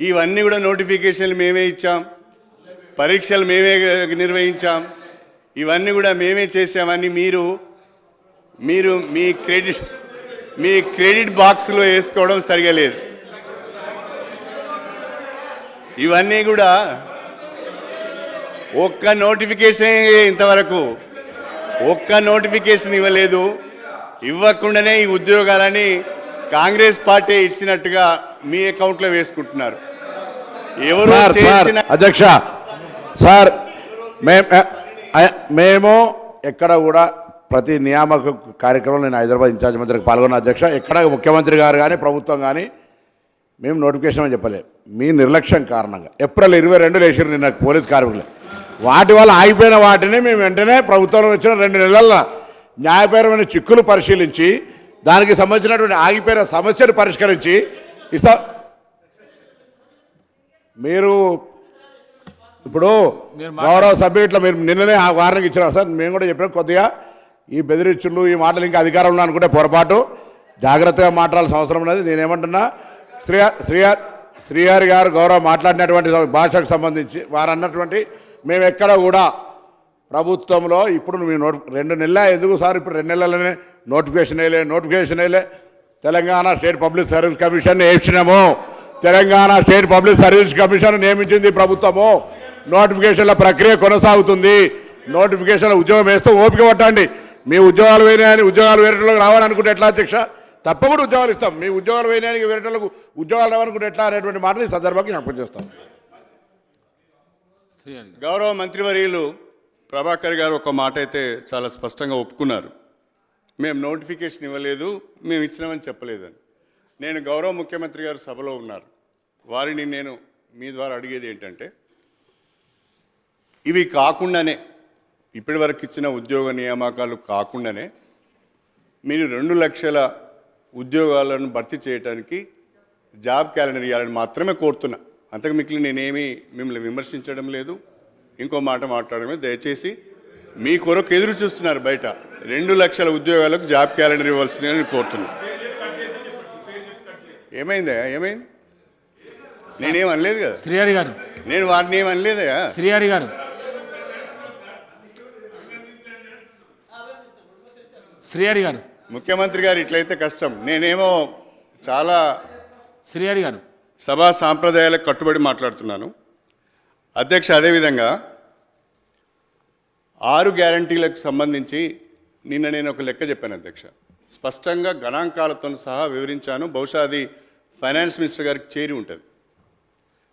ఇవన్నీ కూడా నోటిఫికేషన్లు మేమే ఇచ్చాం. పరీక్షలు మేమే నిర్వహించాం. ఇవన్నీ కూడా మేమే చేసామని మీరు మీరు మీ క్రెడిట్ మీ క్రెడిట్ బాక్స్లో వేసుకోవడం సరిగా లేదు. ఇవన్నీ కూడా ఒక్క నోటిఫికేషన్ ఇంతవరకు. ఒక్క నోటిఫికేషన్ ఇవ్వలేదు. ఇవ్వకుండానే ఈ ఉద్యోగాలని కాంగ్రెస్ పార్టీ ఇచ్చినట్టుగా మీ అకౌంట్లో వేసుకుంటున్నారు. ఎవరు అధ్యక్ష సార్ మేము మేము ఎక్కడ కూడా ప్రతి నియామక కార్యక్రమంలో నేను హైదరాబాద్ ఇన్ఛార్జ్ మంత్రికి పాల్గొన్న అధ్యక్ష ఎక్కడ ముఖ్యమంత్రి గారు కానీ ప్రభుత్వం కానీ మేము నోటిఫికేషన్ అని చెప్పలేదు మీ నిర్లక్ష్యం కారణంగా. ఏప్రిల్ ఇరవై రెండు వేసారు నిన్న పోలీస్ కార్మికులు. వాటి వల్ల ఆగిపోయిన వాటిని మేము వెంటనే ప్రభుత్వంలో వచ్చిన రెండు నెలల న్యాయపరమైన చిక్కులు పరిశీలించి దానికి సంబంధించినటువంటి ఆగిపోయిన సమస్యను పరిష్కరించి ఇస్తా మీరు ఇప్పుడు గౌరవ సభ్యులు మీరు నిన్ననే ఆ వార్నింగ్ ఇచ్చినారు సార్. మేము కూడా చెప్పినాం కొద్దిగా ఈ బెదిరించులు ఈ మాటలు ఇంకా అధికారం ఉన్నా అనుకుంటే పొరపాటు. జాగ్రత్తగా మాట్లాడాల్సిన అవసరం ఉన్నది. నేనేమంటున్నా శ్రీ శ్రీఆర్ శ్రీహరి గారు గౌరవ మాట్లాడినటువంటి భాషకు సంబంధించి వారు అన్నటువంటి మేము ఎక్కడ కూడా ప్రభుత్వంలో ఇప్పుడు మీ నోటి రెండు నెలల ఎందుకు సార్? ఇప్పుడు రెండు నెలలనే నోటిఫికేషన్ వేయలే నోటిఫికేషన్ వేయలే. Telangana state public service commission వేయించినాము Telangana state public service commission నియమించింది ప్రభుత్వము. నోటిఫికేషన్ల ప్రక్రియ కొనసాగుతుంది. నోటిఫికేషన్ల ఉద్యోగం వేస్తూ ఓపిక పట్టండి. మీ ఉద్యోగాలు వేయని ఉద్యోగాలు వేరేటోళ్ళకి రావాలనుకుంటే ఎట్లా అధ్యక్ష? తప్పకుండా ఉద్యోగాలు ఇస్తాం. మీ ఉద్యోగాలు వేయడానికి వేరేటోళ్ళకు ఉద్యోగాలు రావాలనుకుంటే ఎట్లా అనేటువంటి మాటని ఈ సందర్భంగా జ్ఞాపకం చేస్తాం. గౌరవ మంత్రివర్యులు ప్రభాకర్ గారు ఒక మాట అయితే చాలా స్పష్టంగా ఒప్పుకున్నారు. మేము నోటిఫికేషన్ ఇవ్వలేదు మేము ఇచ్చినామని చెప్పలేదని. నేను గౌరవ ముఖ్యమంత్రి గారు సభలో ఉన్నారు. వారిని నేను మీ ద్వారా అడిగేది ఏంటంటే ఇవి కాకుండానే ఇప్పటి వరకు ఇచ్చిన ఉద్యోగ నియామకాలు కాకుండానే మీరు రెండు లక్షల ఉద్యోగాలను భర్తీ చేయడానికి జాబ్ క్యాలెండర్ ఇవ్వాలని మాత్రమే కోరుతున్నా. అంతకు మిగిలిన నేనేమి మిమ్మల్ని విమర్శించడం లేదు. ఇంకో మాట మాట్లాడమే దయచేసి మీ కొరకు ఎదురు చూస్తున్నారు బయట. రెండు లక్షల ఉద్యోగాలకు జాబ్ క్యాలెండర్ ఇవ్వాల్సిందని నేను కోరుతున్నాను ఏమైందా ఏమైంది? నేనేం అనలేదు కదా. శ్రీహరి గారు. నేను వారిని ఏం అనలేదయా శ్రీహరి గారు. శ్రీహరి గారు. ముఖ్యమంత్రి గారు ఇట్లయితే కష్టం. నేనేమో చాలా శ్రీహరి గారు. సభా సాంప్రదాయాలకు కట్టుబడి మాట్లాడుతున్నాను. అధ్యక్ష అదేవిధంగా ఆరు గ్యారంటీలకు సంబంధించి నిన్న నేను ఒక లెక్క చెప్పాను అధ్యక్ష. స్పష్టంగా గణాంకాలతో సహా వివరించాను. బహుశా అది ఫైనాన్స్ మినిస్టర్ గారికి చేరి ఉంటుంది.